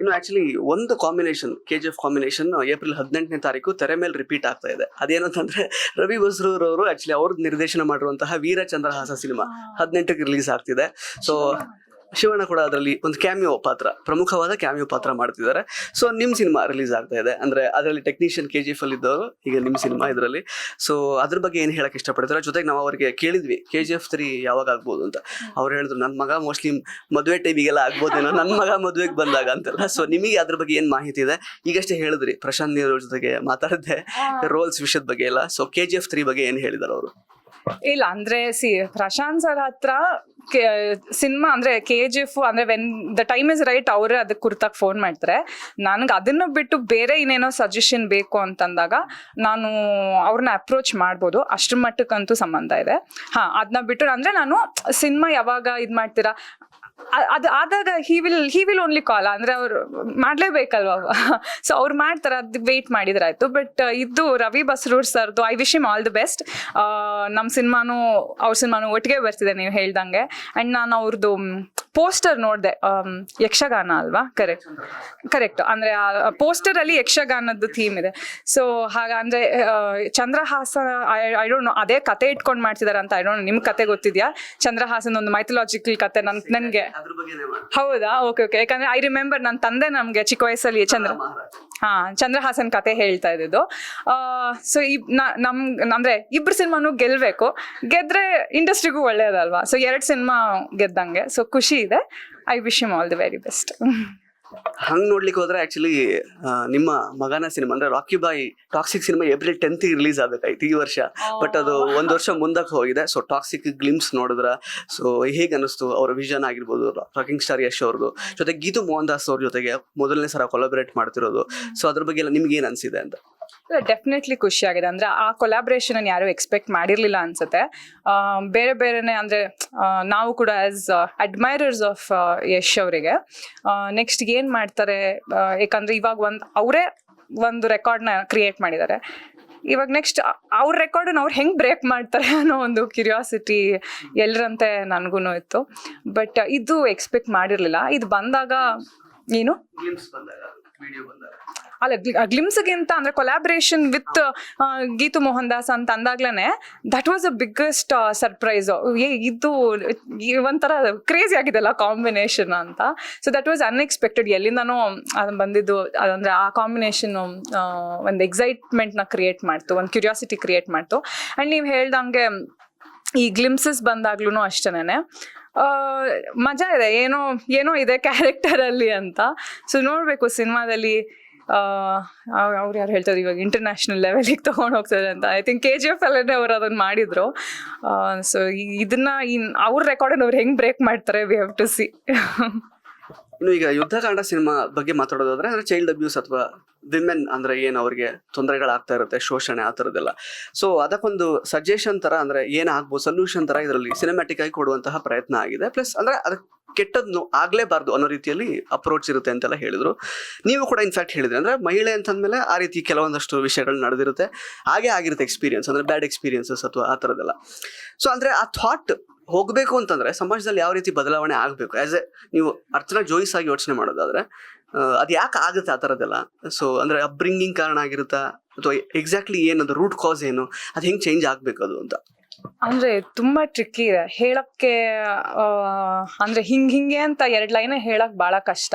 ಇನ್ನು ಆಕ್ಚುಲಿ ಒಂದು combination K G F combination April ಹದಿನೆಂಟನೇ ತಾರೀಕು ತೆರೆ ಮೇಲೆ ರಿಪೀಟ್ ಆಗ್ತಾ ಇದೆ. ಅದೇನಂತಂದ್ರೆ ರವಿ ಬಸ್ರೂರವರು ಆಕ್ಚುಲಿ ಅವ್ರ ನಿರ್ದೇಶನ ಮಾಡಿರುವಂತಹ ವೀರಚಂದ್ರಹಾಸ ಸಿನಿಮಾ ಹದಿನೆಂಟಕ್ಕೆ ರಿಲೀಸ್ ಆಗ್ತಿದೆ. ಸೊ ಶಿವಣ್ಣ ಕೂಡ ಅದರಲ್ಲಿ ಒಂದು ಕ್ಯಾಮಿಯೋ ಪಾತ್ರ ಪ್ರಮುಖವಾದ ಕ್ಯಾಮಿಯೋ ಪಾತ್ರ ಮಾಡ್ತಿದ್ದಾರೆ. ಸೊ ನಿಮ್ಮ ಸಿನಿಮಾ ರಿಲೀಸ್ ಆಗ್ತಾ ಇದೆ. ಅಂದ್ರೆ ಅದರಲ್ಲಿ ಟೆಕ್ನಿಷಿಯನ್ ಕೆ ಜಿ ಎಫ್ ಅಲ್ಲಿ ಇದ್ದವರು ಈಗ ನಿಮ್ಮ ಸಿನಿಮಾ ಇದರಲ್ಲಿ. ಸೊ ಅದ್ರ ಬಗ್ಗೆ ಏನು ಹೇಳಕ್ ಇಷ್ಟಪಡ್ತಾರೆ? ಜೊತೆಗೆ ನಾವು ಅವರಿಗೆ ಕೇಳಿದ್ವಿ ಕೆ ಜಿ ಎಫ್ ತ್ರೀ ಯಾವಾಗ ಆಗ್ಬೋದು ಅಂತ. ಅವ್ರು ಹೇಳಿದ್ರು ನನ್ನ ಮಗ ಮೋಸ್ಟ್ಲಿ ಮದುವೆ ಟೈಮಿಗೆಲ್ಲ ಆಗ್ಬೋದೇನೋ ನನ್ನ ಮಗ ಮದುವೆಗೆ ಬಂದಾಗ ಅಂತೆಲ್ಲ. ಸೊ ನಿಮಗೆ ಅದ್ರ ಬಗ್ಗೆ ಏನು ಮಾಹಿತಿ ಇದೆ? ಈಗಷ್ಟೇ ಹೇಳಿದ್ರಿ ಪ್ರಶಾಂತ್ ನೀರ್ ಅವ್ರ ಜೊತೆಗೆ ಮಾತಾಡಿದ್ದೆ. ರೋಲ್ಸ್ ವಿಷಯದ ಬಗ್ಗೆ ಎಲ್ಲ. So K G F three ಬಗ್ಗೆ ಏನು ಹೇಳಿದಾರೆ ಅವರು? ಇಲ್ಲ, ಅಂದ್ರೆ ಸಿ, ಪ್ರಶಾಂತ್ ಸರ್ ಹತ್ರ ಸಿನಿಮಾ ಅಂದ್ರೆ ಕೆ ಜಿ ಎಫ್ ಅಂದ್ರೆ when the time is right ಅವರೇ ಅದಕ್ಕೆ ಕುರ್ತಾಗ ಫೋನ್ ಮಾಡ್ತಾರೆ. ನನಗೆ ಅದನ್ನ ಬಿಟ್ಟು ಬೇರೆ ಇನ್ನೇನೋ ಸಜೆಷನ್ ಬೇಕು ಅಂತಂದಾಗ ನಾನು ಅವ್ರನ್ನ ಅಪ್ರೋಚ್ ಮಾಡ್ಬೋದು. ಅಷ್ಟ್ರ ಮಟ್ಟಕ್ಕಂತೂ ಸಂಬಂಧ ಇದೆ. ಹಾ ಅದನ್ನ ಬಿಟ್ಟು ಅಂದ್ರೆ ನಾನು ಸಿನಿಮಾ ಯಾವಾಗ ಇದು ಮಾಡ್ತೀರಾ? ಅದು ಆದಾಗ he will he will only call ಅಂದ್ರೆ ಅವ್ರು ಮಾಡ್ಲೇಬೇಕಲ್ವಾ? ಸೊ ಅವ್ರು ಮಾಡ್ತಾರೆ, ಅದು ವೇಟ್ ಮಾಡಿದ್ರಾಯ್ತು. ಬಟ್ ಇದು ರವಿ ಬಸ್ರೂರ್ ಸರ್ದು I wish him all the best ನಮ್ಮ ಸಿನಿಮಾನು, ಅವ್ರ ಸಿನಿಮಾನು ಒಟ್ಟಿಗೆ ಬರ್ತಿದೆ ನೀವು ಹೇಳ್ದಂಗೆ. ಅಂಡ್ ನಾನು ಅವ್ರದ್ದು ಪೋಸ್ಟರ್ ನೋಡಿದೆ ಯಕ್ಷಗಾನ ಅಲ್ವಾ? ಕರೆಕ್ಟ್ ಕರೆಕ್ಟ್ ಅಂದ್ರೆ ಆ ಪೋಸ್ಟರ್ ಅಲ್ಲಿ ಯಕ್ಷಗಾನದ್ದು ಥೀಮ್ ಇದೆ. ಸೊ ಹಾಗಂದ್ರೆ ಚಂದ್ರಹಾಸ ಐ ಡೋಂಟ್ ನೋ ಅದೇ ಕತೆ ಇಟ್ಕೊಂಡು ಮಾಡ್ತಿದಾರೆ ಅಂತ ಐ ಡೋಂಟ್ ನಿಮ್ ಕತೆ ಗೊತ್ತಿದ್ಯಾ? ಚಂದ್ರಹಾಸನ ಒಂದು ಮೈಥಲಾಜಿಕಲ್ ಕತೆ ನನ್ ನನ್ಗೆ. ಹೌದಾ? ಓಕೆ ಓಕೆ ಯಾಕಂದ್ರೆ ಐ ರಿಮೆಂಬರ್ ನನ್ನ ತಂದೆ ನಮ್ಗೆ ಚಿಕ್ಕ ವಯಸ್ಸಲ್ಲಿ ಚಂದ್ರ ಹಾ, ಚಂದ್ರಹಾಸನ್ ಕತೆ ಹೇಳ್ತಾ ಇದ್ದಿದ್ದು ಸೊ ಈ ನಮ್, ಅಂದ್ರೆ ಇಬ್ರು ಸಿನಿಮಾನು ಗೆಲ್ಬೇಕು. ಗೆದ್ರೆ ಇಂಡಸ್ಟ್ರಿಗೂ ಒಳ್ಳೇದಲ್ವಾ? ಸೊ ಎರಡ್ ಸಿನಿಮಾ ಗೆದ್ದಂಗೆ. ಸೊ ಖುಷಿ ಇದೆ. I wish you all the very best ಹಂಗ್ ನೋಡ್ಲಿಕ್ಕೆ ಹೋದ್ರೆ ಆಕ್ಚುಲಿ ನಿಮ್ಮ ಮಗನ ಸಿನಿಮಾ ಅಂದ್ರೆ Rocky Bhai Toxic cinema April tenth release ಆಗಬೇಕಾಯ್ತು ಈ ವರ್ಷ. ಬಟ್ ಅದು ಒಂದ್ ವರ್ಷ ಮುಂದಕ್ಕೆ ಹೋಗಿದೆ. ಸೊ ಟಾಕ್ಸಿಕ್ ಗ್ಲಿಮ್ಸ್ ನೋಡಿದ್ರ ಸೊ ಹೇಗೆ ಅನಿಸ್ತು ಅವ್ರ ವಿಷನ್ ಆಗಿರ್ಬೋದು ರಾಕಿಂಗ್ ಸ್ಟಾರ್ ಯಶ್ ಅವ್ರದ್ದು ಜೊತೆ ಗೀತು ಮೋಹನ್ ದಾಸ್ ಅವ್ರ ಜೊತೆಗೆ ಮೊದಲನೇ ಸಲ ಕೊಲಾಬರೇಟ್ ಮಾಡ್ತಿರೋದು. ಸೊ ಅದ್ರ ಬಗ್ಗೆ ಎಲ್ಲ ನಿಮ್ಗೆ ಏನ್ ಅನ್ಸಿದೆ ಅಂತ? ಡೆಫಿನೆಟ್ಲಿ ಖುಷಿ ಆಗಿದೆ. ಅಂದ್ರೆ ಆ ಕೊಲಾಬ್ರೇಷನ್ ಯಾರು ಎಕ್ಸ್ಪೆಕ್ಟ್ ಮಾಡಿರ್ಲಿಲ್ಲ ಅನ್ಸುತ್ತೆ. ಬೇರೆ ಬೇರೆನೆ ಅಂದ್ರೆ ನಾವು ಕೂಡ ಆಸ್ ಅಡ್ಮೈರರ್ಸ್ ಆಫ್ ಯಶ್ ಅವರಿಗೆ. ನೆಕ್ಸ್ಟ್ ಏನ್ ಮಾಡ್ತಾರೆ ಯಾಕಂದ್ರೆ ಇವಾಗ ಒಂದ್, ಅವರೇ ಒಂದು ರೆಕಾರ್ಡ್ನ ಕ್ರಿಯೇಟ್ ಮಾಡಿದ್ದಾರೆ. ಇವಾಗ ನೆಕ್ಸ್ಟ್ ಅವ್ರ ರೆಕಾರ್ಡನ್ನ ಅವ್ರು ಹೆಂಗ್ ಬ್ರೇಕ್ ಮಾಡ್ತಾರೆ ಅನ್ನೋ ಒಂದು ಕ್ಯೂರಿಯಾಸಿಟಿ ಎಲ್ಲರಂತೆ ನನಗೂ ಇತ್ತು. ಬಟ್ ಇದು ಎಕ್ಸ್ಪೆಕ್ಟ್ ಮಾಡಿರ್ಲಿಲ್ಲ. ಇದು ಬಂದಾಗ ಏನು ಅಲ್ಲ ಗ್ಲಿಮ್ಸ್ಗಿಂತ ಅಂದ್ರೆ ಕೊಲಾಬ್ರೇಷನ್ ವಿತ್ ಗೀತು ಮೋಹನ್ ದಾಸ್ ಅಂತ ಅಂದಾಗ್ಲೇನೆ that was a biggest surprise ಇದು ಒಂಥರ ಕ್ರೇಜಿ ಆಗಿದೆಲ್ಲ ಕಾಂಬಿನೇಷನ್ ಅಂತ. ಸೊ ದಟ್ ವಾಸ್ ಅನ್ಎಕ್ಸ್ಪೆಕ್ಟೆಡ್ ಎಲ್ಲಿಂದನೋ, ಅದು ಬಂದಿದ್ದು, ಅದಂದ್ರೆ ಆ ಕಾಂಬಿನೇಷನ್ ಒಂದು ಎಕ್ಸೈಟ್ಮೆಂಟ್ನ ಕ್ರಿಯೇಟ್ ಮಾಡ್ತು, ಒಂದು ಕ್ಯೂರಿಯಾಸಿಟಿ ಕ್ರಿಯೇಟ್ ಮಾಡ್ತು. ಅಂಡ್ ನೀವು ಹೇಳ್ದಂಗೆ, ಈ ಗ್ಲಿಮ್ಸಸ್ ಬಂದಾಗ್ಲೂ ಅಷ್ಟೇನೆ ಮಜಾ ಇದೆ, ಏನೋ ಏನೋ ಇದೆ ಕ್ಯಾರೆಕ್ಟರಲ್ಲಿ ಅಂತ. ಸೊ ನೋಡ್ಬೇಕು ಸಿನಿಮಾದಲ್ಲಿ ಅವ್ರು ಯಾರು ಹೇಳ್ತಾರೆ ಇವಾಗ ಇಂಟರ್ನ್ಯಾಷನಲ್ ಲೆವೆಲಿಗೆ ತೊಗೊಂಡು ಹೋಗ್ತಾರೆ ಅಂತ. I think K G F ಅಲ್ಲೇ ಅವ್ರು ಅದನ್ನು ಮಾಡಿದ್ರು. ಸೊ ಇದನ್ನ ಇನ್ ಅವ್ರ ರೆಕಾರ್ಡನ್ನು ಅವ್ರು ಹೆಂಗ್ ಬ್ರೇಕ್ ಮಾಡ್ತಾರೆ ವಿ ಹ್ಯಾವ್ ಟು ಸಿ ಇನ್ನು ಈಗ ಯುದ್ಧಕಾಂಡ ಸಿನಿಮಾ ಬಗ್ಗೆ ಮಾತಾಡೋದಾದ್ರೆ, ಅಂದ್ರೆ ಚೈಲ್ಡ್ ಅಬ್ಯೂಸ್ ಅಥವಾ ವಿಮೆನ್ ಅಂದ್ರೆ ಏನು ಅವ್ರಿಗೆ ತೊಂದರೆಗಳಾಗ್ತಾ ಇರುತ್ತೆ, ಶೋಷಣೆ ಆ ಥರದ್ದೆಲ್ಲ ಸೊ ಅದಕ್ಕೊಂದು ಸಜೆಷನ್ ತರ ಅಂದ್ರೆ ಏನಾಗ್ಬೋದು ಸೊಲ್ಯೂಷನ್ ತರ ಇದರಲ್ಲಿ ಸಿನಿಮ್ಯಾಟಿಕ್ ಆಗಿ ಕೊಡುವಂತಹ ಪ್ರಯತ್ನ ಆಗಿದೆ. ಪ್ಲಸ್ ಅಂದ್ರೆ ಅದಕ್ಕೆ ಕೆಟ್ಟದ್ದು ಆಗ್ಲೇಬಾರ್ದು ಅನ್ನೋ ರೀತಿಯಲ್ಲಿ ಅಪ್ರೋಚ್ ಇರುತ್ತೆ ಅಂತೆಲ್ಲ ಹೇಳಿದ್ರು. ನೀವು ಕೂಡ ಇನ್ಫ್ಯಾಕ್ಟ್ ಹೇಳಿದ್ರಿ, ಅಂದ್ರೆ ಮಹಿಳೆ ಅಂತಂದ್ಮೇಲೆ ಆ ರೀತಿ ಕೆಲವೊಂದಷ್ಟು ವಿಷಯಗಳು ನಡೆದಿರುತ್ತೆ. ಹಾಗೆ ಆಗಿರುತ್ತೆ ಎಕ್ಸ್ಪೀರಿಯನ್ಸ್ ಅಂದ್ರೆ ಬ್ಯಾಡ್ ಎಕ್ಸ್ಪೀರಿಯನ್ಸಸ್ ಅಥವಾ ಆ ಥರದ್ದೆಲ್ಲ ಸೊ ಅಂದ್ರೆ ಆ ಥಾಟ್ ಹೋಗ್ಬೇಕು ಅಂತಂದ್ರೆ ಸಮಾಜದಲ್ಲಿ ಯಾವ ರೀತಿ ಬದಲಾವಣೆ ಆಗ್ಬೇಕು? ಆಸ್ ಎ ನೀವು ಅರ್ಚನಾ ಜೋಯಿಸ್ ಆಗಿ ಯೋಚನೆ ಮಾಡೋದಾದ್ರೆ ಅದು ಯಾಕೆ ಆಗುತ್ತೆ ಆ ಥರದ್ದೆಲ್ಲ ಸೊ ಅಂದ್ರೆ ಅಪ್ಬ್ರಿಂಗಿಂಗ್ ಕಾರಣ ಆಗಿರುತ್ತಾ? ಅಥವಾ ಎಕ್ಸಾಕ್ಟ್ಲಿ ಏನದು ರೂಟ್ ಕಾಸ್ ಏನು? ಅದು ಹೆಂಗ್ ಚೇಂಜ್ ಆಗ್ಬೇಕು ಅದು ಅಂತ? ಅಂದ್ರೆ ತುಂಬಾ ಟ್ರಿಕ್ಕಿ ಇದೆ. ಹೇಳಕ್ಕೆ ಅಂದ್ರೆ ಹಿಂಗ್ ಹಿಂಗೆ ಅಂತ ಎರಡ್ ಲೈನ್ ಹೇಳಕ್ ಬಹಳ ಕಷ್ಟ.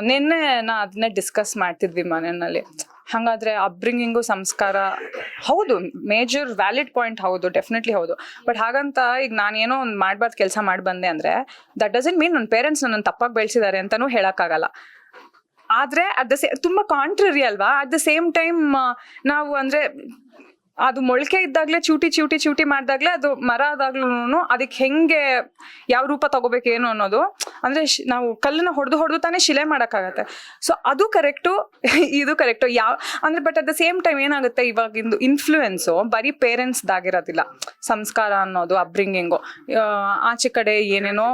ನಿನ್ನೆ ನಾ ಅದನ್ನೇ ಡಿಸ್ಕಸ್ ಮಾಡ್ತಿದ್ವಿ ಮನೆಯಲ್ಲಿ. ಹಂಗಾದ್ರೆ ಅಪ್ಬ್ರಿಂಗಿಂಗು ಸಂಸ್ಕಾರ, ಹೌದು ಮೇಜರ್ ವ್ಯಾಲಿಡ್ ಪಾಯಿಂಟ್ ಹೌದು ಡೆಫಿನೆಟ್ಲಿ ಹೌದು. ಬಟ್ ಹಾಗಂತ ಈಗ ನಾನೇನೋ ಒಂದು ಮಾಡಬಾರ್ದು ಕೆಲಸ ಮಾಡಿ ಬಂದೆ ಅಂದ್ರೆ ದಟ್ ಡಸಂಟ್ ಮೀನ್ ನನ್ನ ಪೇರೆಂಟ್ಸ್ ನನ್ನ ತಪ್ಪಾಗಿ ಬೆಳೆಸಿದ್ದಾರೆ ಅಂತಲೂ ಹೇಳೋಕ್ಕಾಗಲ್ಲ. ಆದ್ರೆ ಅಟ್ ದ ಸೇ ತುಂಬಾ ಕಾಂಟ್ರರಿ ಅಲ್ವಾ? ಅಟ್ ದ ಸೇಮ್ ಟೈಮ್ ನಾವು ಅಂದ್ರೆ ಅದು ಮೊಳಕೆ ಇದ್ದಾಗ್ಲೇ ಚೂಟಿ ಚೂಟಿ ಚೂಟಿ ಮಾಡಿದಾಗ್ಲೇ ಅದು ಮರ ಆದಾಗ್ಲೂ ಅದಕ್ಕೆ ಹೆಂಗೆ ಯಾವ ರೂಪ ತಗೋಬೇಕೇನು ಅನ್ನೋದು. ಅಂದ್ರೆ ನಾವು ಕಲ್ಲನ್ನ ಹೊಡೆದು ಹೊಡೆದು ತಾನೇ ಶಿಲೆ ಮಾಡೋಕ್ಕಾಗತ್ತೆ. ಸೊ ಅದು ಕರೆಕ್ಟು, ಇದು ಕರೆಕ್ಟು. ಯಾವ, ಅಂದ್ರೆ but at the same time ಏನಾಗುತ್ತೆ ಇವಾಗಿಂದು ಇನ್ಫ್ಲೂಯೆನ್ಸು ಬರೀ ಪೇರೆಂಟ್ಸ್ದಾಗಿರೋದಿಲ್ಲ ಸಂಸ್ಕಾರ ಅನ್ನೋದು ಅಬ್ರಿಂಗಿಂಗು ಆಚೆ ಕಡೆ ಏನೇನೋ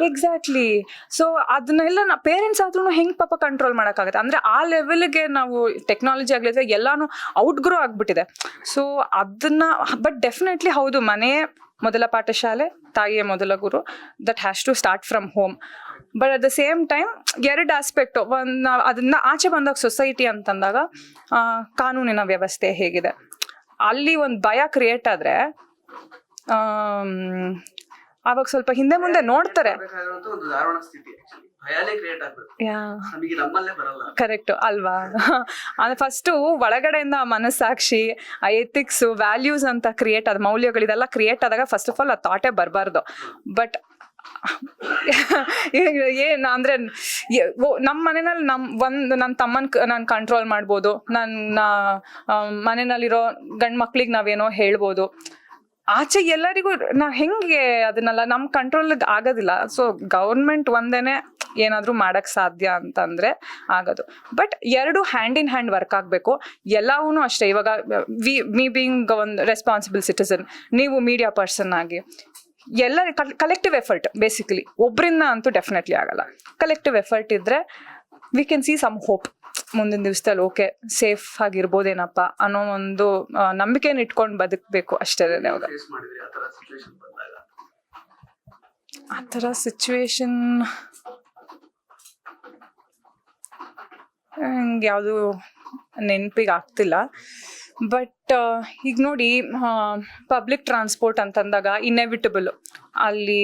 ಎಕ್ಸಾಕ್ಟ್ಲಿ ಸೊ ಅದನ್ನೆಲ್ಲ ಪೇರೆಂಟ್ಸ್ ಆದ್ರೂ ಹೆಂಗ್ ಪಾಪ ಕಂಟ್ರೋಲ್ ಮಾಡೋಕ್ಕಾಗತ್ತೆ? ಅಂದ್ರೆ ಆ ಲೆವೆಲ್ಗೆ ನಾವು ಟೆಕ್ನಾಲಜಿ ಆಗ್ಲಿದ್ರೆ ಎಲ್ಲಾನು ಔಟ್ ಗ್ರೋ ಆಗ್ಬಿಟ್ಟಿದೆ ಸೊ ಅದನ್ನ ಬಟ್ ಡೆಫಿನೆಟ್ಲಿ ಹೌದು, ಮನೆ ಮೊದಲ ಪಾಠಶಾಲೆ, ತಾಯಿಯೇ ಮೊದಲ ಗುರು that has to start from home but at the same time ಎರಡು ಆಸ್ಪೆಕ್ಟ್ ಒಂದು ಅದನ್ನ ಆಚೆ ಬಂದಾಗ ಸೊಸೈಟಿ ಅಂತಂದಾಗ ಕಾನೂನಿನ ವ್ಯವಸ್ಥೆ ಹೇಗಿದೆ. ಅಲ್ಲಿ ಒಂದು ಭಯ ಕ್ರಿಯೇಟ್ ಆದ್ರೆ ಆವಾಗ ಸ್ವಲ್ಪ ಹಿಂದೆ ಮುಂದೆ ನೋಡ್ತಾರೆ. ಭಯನೇ ಕ್ರಿಯೇಟ್ ಆಗ್ಬೇಕು. ಯಾ. ನಮಗೆ ನಮ್ಮಲ್ಲೇ ಬರಲ್ಲ. ಕರೆಕ್ಟ್ ಅಲ್ವಾ? ಫಸ್ಟು ಒಳಗಡೆಯಿಂದ ಮನಸ್ಸಾಕ್ಷಿ ಆ ಎಥಿಕ್ಸ್ ವ್ಯಾಲ್ಯೂಸ್ ಅಂತ ಕ್ರಿಯೇಟ್ ಆದ ಮೌಲ್ಯಗಳು ಇದೆಲ್ಲ ಕ್ರಿಯೇಟ್ ಆದಾಗ ಫಸ್ಟ್ ಆಫ್ ಆಲ್ ಆ ಥಾಟೇ ಬರಬಾರ್ದು. ಬಟ್ ಏನ್ ಅಂದ್ರೆ ನಮ್ಮ ಮನೆಯಲ್ಲಿ ನಮ್ ಒಂದು ನನ್ನ ತಮ್ಮನ್ ನಾನು ಕಂಟ್ರೋಲ್ ಮಾಡ್ಬೋದು. ನನ್ನ ಮನೆಯಲ್ಲಿರೋ ಗಂಡ್ ಮಕ್ಳಿಗೆ ನಾವೇನೋ ಹೇಳ್ಬೋದು. ಆಚೆ ಎಲ್ಲರಿಗೂ ನಾ ಹೆಂಗೆ ಅದನ್ನೆಲ್ಲ ನಮ್ಮ ಕಂಟ್ರೋಲ್ ಆಗೋದಿಲ್ಲ. ಸೊ ಗೌರ್ಮೆಂಟ್ ಒಂದೇನೆ ಏನಾದರೂ ಮಾಡೋಕ್ಕೆ ಸಾಧ್ಯ ಅಂತಂದರೆ ಆಗೋದು. ಬಟ್ ಎರಡು ಹ್ಯಾಂಡ್ ಇನ್ ಹ್ಯಾಂಡ್ ವರ್ಕ್ ಆಗಬೇಕು. ಎಲ್ಲವೂ ಅಷ್ಟೇ. ಇವಾಗ ವಿ ಮೀ ಬೀಂಗ್ ಒಂದು ರೆಸ್ಪಾನ್ಸಿಬಲ್ ಸಿಟಿಸನ್ ನೀವು ಮೀಡಿಯಾ ಪರ್ಸನ್ ಆಗಿ ಎಲ್ಲ ಕಲೆಕ್ಟಿವ್ ಎಫರ್ಟ್ ಬೇಸಿಕಲಿ ಒಬ್ಬರಿಂದ ಅಂತೂ ಡೆಫಿನೆಟ್ಲಿ ಆಗಲ್ಲ. ಕಲೆಕ್ಟಿವ್ ಎಫರ್ಟ್ ಇದ್ದರೆ we can see some hope ಮುಂದಿನ ದಿವಸದಲ್ಲಿ ಓಕೆ ಸೇಫ್ ಆಗಿರ್ಬೋದೇನಪ್ಪ ಅನ್ನೋ ಒಂದು ನಂಬಿಕೆನ ಇಟ್ಕೊಂಡು ಬದುಕಬೇಕು ಅಷ್ಟೇ ಅವಾಗ ಆ ಥರ ಸಿಚುವೇಶನ್ ನಂಗೆ ಯಾವುದು ನೆನಪಿಗೆ ಆಗ್ತಿಲ್ಲ ಬಟ್ ಈಗ ನೋಡಿ ಪಬ್ಲಿಕ್ ಟ್ರಾನ್ಸ್ಪೋರ್ಟ್ ಅಂತಂದಾಗ ಇನ್ನೆವಿಟಬಲ್ ಅಲ್ಲಿ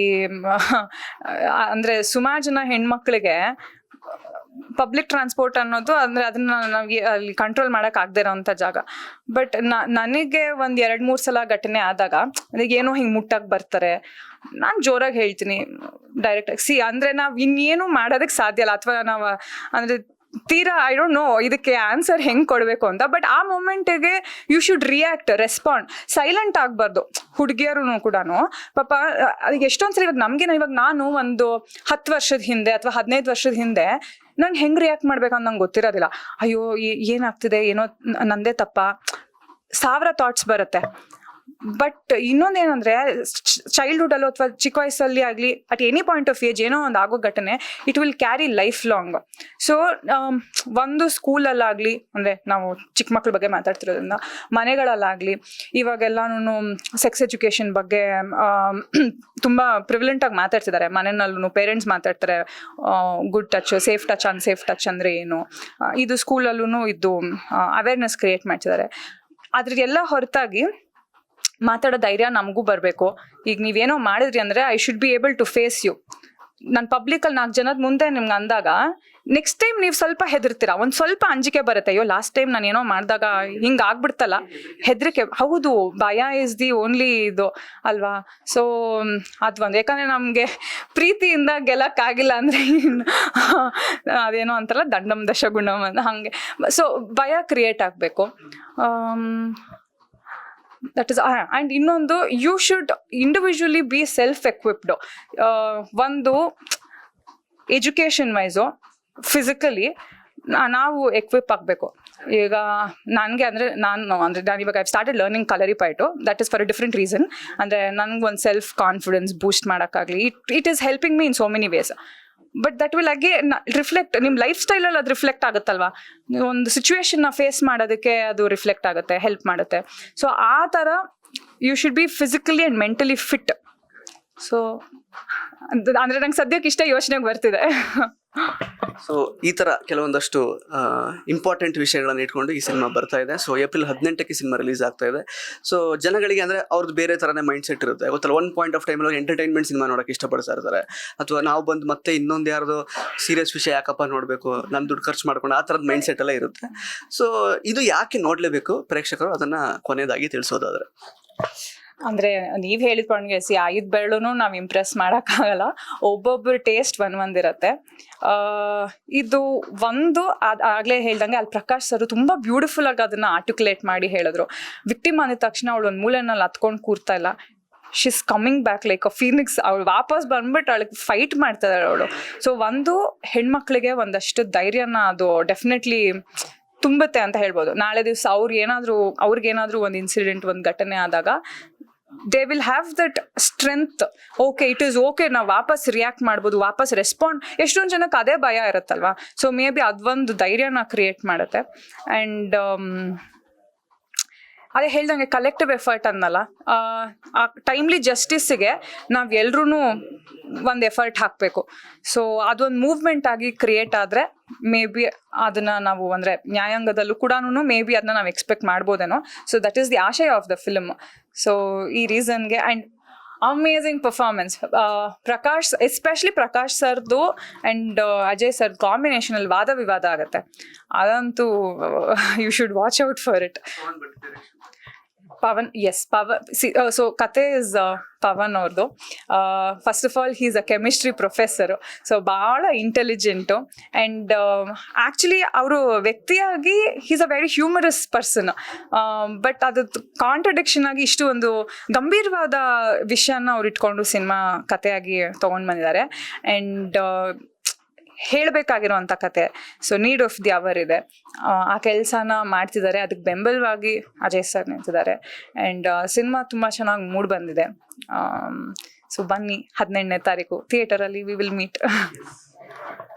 ಅಂದರೆ ಸುಮಾರು ಜನ ಹೆಣ್ಮಕ್ಳಿಗೆ ಪಬ್ಲಿಕ್ ಟ್ರಾನ್ಸ್ಪೋರ್ಟ್ ಅನ್ನೋದು ಅಂದರೆ ಅದನ್ನ ನಮಗೆ ಅಲ್ಲಿ ಕಂಟ್ರೋಲ್ ಮಾಡೋಕೆ ಆಗದೆ ಇರೋವಂಥ ಜಾಗ. ಬಟ್ ನನಗೆ ಒಂದು ಎರಡು ಮೂರು ಸಲ ಘಟನೆ ಆದಾಗ ನನಗೆ ಏನೋ ಹಿಂಗೆ ಮುಟ್ಟಾಗಿ ಬರ್ತಾರೆ. ನಾನು ಜೋರಾಗಿ ಹೇಳ್ತೀನಿ ಡೈರೆಕ್ಟಾಗಿ ಸಿ, ಅಂದರೆ ನಾವು ಇನ್ನೇನು ಮಾಡೋದಕ್ಕೆ ಸಾಧ್ಯ ಇಲ್ಲ. ಅಥವಾ ನಾವು ಅಂದ್ರೆ ತೀರಾ ಐ ಡೋಂಟ್ ನೋ ಇದಕ್ಕೆ ಆನ್ಸರ್ ಹೆಂಗ್ ಕೊಡಬೇಕು ಅಂತ. ಬಟ್ ಆ ಮೂಮೆಂಟಿಗೆ you should react respond silent ಆಗಬಾರ್ದು. ಹುಡುಗಿಯರು ಕೂಡ ಪಾಪ ಅದಕ್ಕೆ ಎಷ್ಟೊಂದ್ಸಲ ಇವಾಗ ನಮ್ಗೆ ಇವಾಗ ನಾನು ಒಂದು ಹತ್ತು ವರ್ಷದ ಹಿಂದೆ ಅಥವಾ ಹದಿನೈದು ವರ್ಷದ ಹಿಂದೆ ನಾನು ಹೆಂಗ್ ರಿಯಾಕ್ಟ್ ಮಾಡ್ಬೇಕಂತ ನಂಗೆ ಗೊತ್ತಿರೋದಿಲ್ಲ. ಅಯ್ಯೋ ಏನಾಗ್ತಿದೆ? ಏನೋ ನಂದೇ ತಪ್ಪ. ಸಾವಿರ ಥಾಟ್ಸ್ ಬರುತ್ತೆ. ಬಟ್ ಇನ್ನೊಂದೇನಂದ್ರೆ ಚೈಲ್ಡ್ಹುಡ್ ಅಲ್ಲೋ ಅಥವಾ ಚಿಕ್ಕ ವಯಸ್ಸಲ್ಲಿ ಆಗಲಿ at any point of age ಏನೋ ಒಂದು ಆಗೋ ಘಟನೆ it will carry life long so ಒಂದು ಸ್ಕೂಲಲ್ಲಾಗಲಿ ಅಂದರೆ ನಾವು ಚಿಕ್ಕ ಮಕ್ಳ ಬಗ್ಗೆ ಮಾತಾಡ್ತಿರೋದ್ರಿಂದ, ಮನೆಗಳಲ್ಲಾಗಲಿ ಇವಾಗೆಲ್ಲಾನು ಸೆಕ್ಸ್ ಎಜುಕೇಷನ್ ಬಗ್ಗೆ ತುಂಬ ಪ್ರಿವಿಲೆಂಟಾಗಿ ಮಾತಾಡ್ತಿದ್ದಾರೆ ಮನೆಯಲ್ಲೂ ಪೇರೆಂಟ್ಸ್ ಮಾತಾಡ್ತಾರೆ good touch safe touch unsafe touch ಅಂದರೆ ಏನು? ಇದು ಸ್ಕೂಲಲ್ಲೂ ಇದು ಅವೇರ್ನೆಸ್ ಕ್ರಿಯೇಟ್ ಮಾಡ್ತಿದ್ದಾರೆ ಅದ್ರಿಗೆಲ್ಲ ಹೊರತಾಗಿ ಮಾತಾಡೋ ಧೈರ್ಯ ನಮಗೂ ಬರಬೇಕು. ಈಗ ನೀವೇನೋ ಮಾಡಿದ್ರಿ ಅಂದರೆ I should be able to face you ನಾನು ಪಬ್ಲಿಕಲ್ಲಿ ನಾಲ್ಕು ಜನದ ಮುಂದೆ ನಿಮ್ಗೆ ಅಂದಾಗ ನೆಕ್ಸ್ಟ್ ಟೈಮ್ ನೀವು ಸ್ವಲ್ಪ ಹೆದರ್ತೀರ? ಒಂದು ಸ್ವಲ್ಪ ಅಂಜಿಕೆ ಬರುತ್ತೆ. ಅಯ್ಯೋ ಲಾಸ್ಟ್ ಟೈಮ್ ನಾನು ಏನೋ ಮಾಡಿದಾಗ ಹಿಂಗೆ ಆಗ್ಬಿಡ್ತಲ್ಲ. ಹೆದರಿಕೆ, ಹೌದು, ಭಯ ಇಸ್ ದಿ ಓನ್ಲಿ ಇದು ಅಲ್ವಾ? ಸೊ ಅದು ಒಂದು, ಯಾಕಂದರೆ ನಮಗೆ ಪ್ರೀತಿಯಿಂದ ಗೆಲ್ಲಕ್ಕಾಗಿಲ್ಲ ಅಂದರೆ ಅದೇನೋ ಅಂತಾರಲ್ಲ, ದಂಡಂ ದಶಗುಣಂ ಅಂತ ಹಾಗೆ. ಸೊ ಭಯ ಕ್ರಿಯೇಟ್ ಆಗಬೇಕು. ದಟ್ ಇಸ್ ಆ್ಯಂಡ್ ಇನ್ನೊಂದು you should individually be self equipped ಒಂದು ಎಜುಕೇಷನ್ ವೈಸು ಫಿಸಿಕಲಿ ನಾವು ಎಕ್ವಿಪ್ ಆಗಬೇಕು. ಈಗ, ನನಗೆ ಅಂದರೆ, ನಾನು ಅಂದರೆ, ನಾನು ಇವಾಗ I started learning Kalari fight that is for a different reason ಅಂದರೆ ನನಗೆ ಒಂದು self confidence boost ಮಾಡೋಕ್ಕಾಗಲಿ. It it is helping me in so many ways but that will again reflect ನಿಮ್ಮ ಲೈಫ್ ಸ್ಟೈಲಲ್ಲಿ ಅದು ರಿಫ್ಲೆಕ್ಟ್ ಆಗುತ್ತಲ್ವಾ? ಒಂದು ಸಿಚುವೇಶನ್ನ ಫೇಸ್ ಮಾಡೋದಕ್ಕೆ ಅದು reflect ಆಗುತ್ತೆ ಹೆಲ್ಪ್ ಮಾಡುತ್ತೆ. ಸೊ ಆ ಥರ you should be physically and mentally fit so ಅಂದ್ರೆ ನಂಗೆ ಸದ್ಯಕ್ಕೆ ಇಷ್ಟ ಯೋಚನೆಗೆ ಬರ್ತಿದೆ. ಸೊ ಈ ತರ ಕೆಲವೊಂದಷ್ಟು ಇಂಪಾರ್ಟೆಂಟ್ ವಿಷಯಗಳನ್ನು ಇಟ್ಕೊಂಡು ಈ ಸಿನಿಮಾ ಬರ್ತಾ ಇದೆ. ಸೊ ಏಪ್ರಿಲ್ ಹದಿನೆಂಟಕ್ಕೆ ಸಿನಿಮಾ ರಿಲೀಸ್ ಆಗ್ತಾ ಇದೆ. ಸೊ ಜನಗಳಿಗೆ ಅಂದ್ರೆ ಅವ್ರದ್ದು ಬೇರೆ ತರನೇ ಮೈಂಡ್ ಸೆಟ್ ಇರುತ್ತೆ. ಗೊತ್ತಲ್ಲ ಒನ್ ಪಾಯಿಂಟ್ ಆಫ್ ಟೈಮಲ್ಲಿ ಎಂಟರ್ಟೈನ್ಮೆಂಟ್ ಸಿನಿಮಾ ನೋಡಕ್ಕೆ ಇಷ್ಟಪಡ್ತಾ ಇರ್ತಾರೆ. ಅಥವಾ ನಾವು ಬಂದು ಮತ್ತೆ ಇನ್ನೊಂದು ಯಾರ್ದು ಸೀರಿಯಸ್ ವಿಷಯ ಯಾಕಪ್ಪ ನೋಡಬೇಕು ನಮ್ಮ ದುಡ್ಡು ಖರ್ಚು ಮಾಡ್ಕೊಂಡು ಆ ಥರದ ಮೈಂಡ್ ಸೆಟ್ ಎಲ್ಲ ಇರುತ್ತೆ. ಸೊ ಇದು ಯಾಕೆ ನೋಡಲೇಬೇಕು, ಪ್ರೇಕ್ಷಕರು ಅದನ್ನ ಕೊನೆಯದಾಗಿ ತಿಳಿಸೋದಾದ್ರೆ? ಅಂದ್ರೆ ನೀವ್ ಹೇಳಿದ ಪಣ್ಗೆ ಸಿ ಐದ್ ಬೆರಳುನು ನಾವ್ ಇಂಪ್ರೆಸ್ ಮಾಡಕ್ಕಾಗಲ್ಲ. ಒಬ್ಬೊಬ್ಬರು ಟೇಸ್ಟ್ ಒಂದ್ ಒಂದಿರತ್ತೆ. ಇದು ಒಂದು ಅದ್ ಆಗ್ಲೇ ಹೇಳ್ದಂಗೆ ಅಲ್ಲಿ ಪ್ರಕಾಶ್ ಸರ್ ತುಂಬಾ ಬ್ಯೂಟಿಫುಲ್ ಆಗಿ ಅದನ್ನ ಆರ್ಟಿಕ್ಯುಲೇಟ್ ಮಾಡಿ ಹೇಳಿದ್ರು. ವಿಕ್ಟಿಮ್ ಆದ ತಕ್ಷಣ ಅವಳು ಒಂದ್ ಮೂಲೆನಲ್ಲಿ ಹತ್ಕೊಂಡು ಕೂರ್ತಾ ಇಲ್ಲ. She's coming back like a phoenix ಅವಳು ವಾಪಸ್ ಬಂದ್ಬಿಟ್ಟು ಅವಳಿಗೆ ಫೈಟ್ ಮಾಡ್ತಾ ಇದ್ದಾಳೆ ಅವಳು. ಸೊ ಒಂದು ಹೆಣ್ಮಕ್ಳಿಗೆ ಒಂದಷ್ಟು ಧೈರ್ಯನ ಅದು ಡೆಫಿನೆಟ್ಲಿ ತುಂಬುತ್ತೆ ಅಂತ ಹೇಳ್ಬೋದು. ನಾಳೆ ದಿವಸ ಅವ್ರು ಏನಾದರೂ ಅವ್ರಿಗೇನಾದ್ರೂ ಒಂದು ಇನ್ಸಿಡೆಂಟ್ ಒಂದು ಘಟನೆ ಆದಾಗ they will have that strength okay it is okay ನಾವು ವಾಪಸ್ ರಿಯಾಕ್ಟ್ ಮಾಡ್ಬೋದು, ವಾಪಸ್ ರೆಸ್ಪಾಂಡ್ ಎಷ್ಟೊಂದು ಜನಕ್ಕೆ ಅದೇ ಭಯ ಇರುತ್ತಲ್ವಾ? ಸೊ ಮೇ ಬಿ ಅದೊಂದು ಧೈರ್ಯನ ಕ್ರಿಯೇಟ್ ಮಾಡುತ್ತೆ. ಆ್ಯಂಡ್ ಅದೇ ಹೇಳ್ದಂಗೆ ಕಲೆಕ್ಟಿವ್ ಎಫರ್ಟ್ ಅನ್ನಲ್ಲ. ಆ ಟೈಮ್ಲಿ ಜಸ್ಟಿಸ್ಗೆ ನಾವು ಎಲ್ರೂ ಒಂದು ಎಫರ್ಟ್ ಹಾಕಬೇಕು. ಸೊ ಅದೊಂದು ಮೂವ್ಮೆಂಟ್ ಆಗಿ ಕ್ರಿಯೇಟ್ ಆದರೆ ಮೇ ಬಿ ಅದನ್ನ ನಾವು ಅಂದರೆ ನ್ಯಾಯಾಂಗದಲ್ಲೂ ಕೂಡ ಮೇ ಬಿ ಅದನ್ನ ನಾವು ಎಕ್ಸ್ಪೆಕ್ಟ್ ಮಾಡ್ಬೋದೇನೋ. ಸೊ ದಟ್ ಈಸ್ ದಿ ಆಶಯ ಆಫ್ ದ ಫಿಲ್ಮ್ ಸೊ ಈ ರೀಸನ್ಗೆ and amazing performance Prakash especially Prakash ಸರ್ದು ಆ್ಯಂಡ್ ಅಜಯ್ ಸರ್ ಕಾಂಬಿನೇಷನಲ್ಲಿ ವಾದ ವಿವಾದ ಆಗುತ್ತೆ. ಅದಂತೂ you should watch out for it Pavan S Pavan C so ಕತೆ ಇಸ್ ಪವನ್ ಅವ್ರದ್ದು first of all he's a chemistry professor so ಭಾಳ ಇಂಟೆಲಿಜೆಂಟು ಆ್ಯಂಡ್ ಆ್ಯಕ್ಚುಲಿ ಅವರು ವ್ಯಕ್ತಿಯಾಗಿ he's a very humorous person but ಅದು ಕಾಂಟ್ರಡಿಕ್ಷನ್ ಆಗಿ ಇಷ್ಟು ಒಂದು ಗಂಭೀರವಾದ ವಿಷಯನ ಅವ್ರು ಇಟ್ಕೊಂಡು ಸಿನಿಮಾ ಕಥೆಯಾಗಿ ತೊಗೊಂಡು ಬಂದಿದ್ದಾರೆ ಆ್ಯಂಡ್ ಹೇಳಬೇಕಾಗಿರೋಂಥ ಕತೆ. So need of the hour ಇದೆ. ಆ, ಆ ಕೆಲಸನ ಮಾಡ್ತಿದ್ದಾರೆ. ಅದಕ್ಕೆ ಬೆಂಬಲವಾಗಿ ಅಜಯ್ ಸರ್ ನಿಂತಿದ್ದಾರೆ. ಆ್ಯಂಡ್ ಸಿನಿಮಾ ತುಂಬ ಚೆನ್ನಾಗಿ ಮೂಡ್ ಬಂದಿದೆ. ಸೊ ಬನ್ನಿ ಹದಿನೆಂಟನೇ ತಾರೀಕು. ಥಿಯೇಟರಲ್ಲಿ we will meet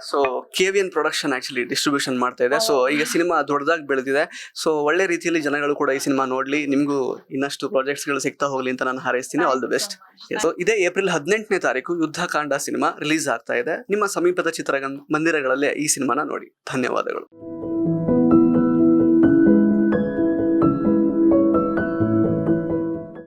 so K V N production actually distribution ಮಾಡ್ತಾ ಇದೆ. ಸೊ ಈಗ ಸಿನಿಮಾ ದೊಡ್ಡದಾಗಿ ಬೆಳೆದಿದೆ. ಸೊ ಒಳ್ಳೆ ರೀತಿಯಲ್ಲಿ ಜನಗಳು ಕೂಡ ಈ ಸಿನಿಮಾ ನೋಡ್ಲಿ ನಿಮಗೂ ಇನ್ನಷ್ಟು ಪ್ರಾಜೆಕ್ಟ್ಸ್ಗಳು ಸಿಗ್ತಾ ಹೋಗ್ಲಿ ಅಂತ ನಾನು ಹಾರೈಸ್ತೀನಿ. ಆಲ್ ದಿ ಬೆಸ್ಟ್ ಸೊ ಇದೇ ಏಪ್ರಿಲ್ ಹದಿನೆಂಟನೇ ತಾರೀಕು ಯುದ್ಧಕಾಂಡ ಸಿನಿಮಾ ರಿಲೀಸ್ ಆಗ್ತಾ ಇದೆ. ನಿಮ್ಮ ಸಮೀಪದ ಚಿತ್ರಗಂ ಮಂದಿರಗಳಲ್ಲಿ ಈ ಸಿನಿಮಾನ ನೋಡಿ. ಧನ್ಯವಾದಗಳು.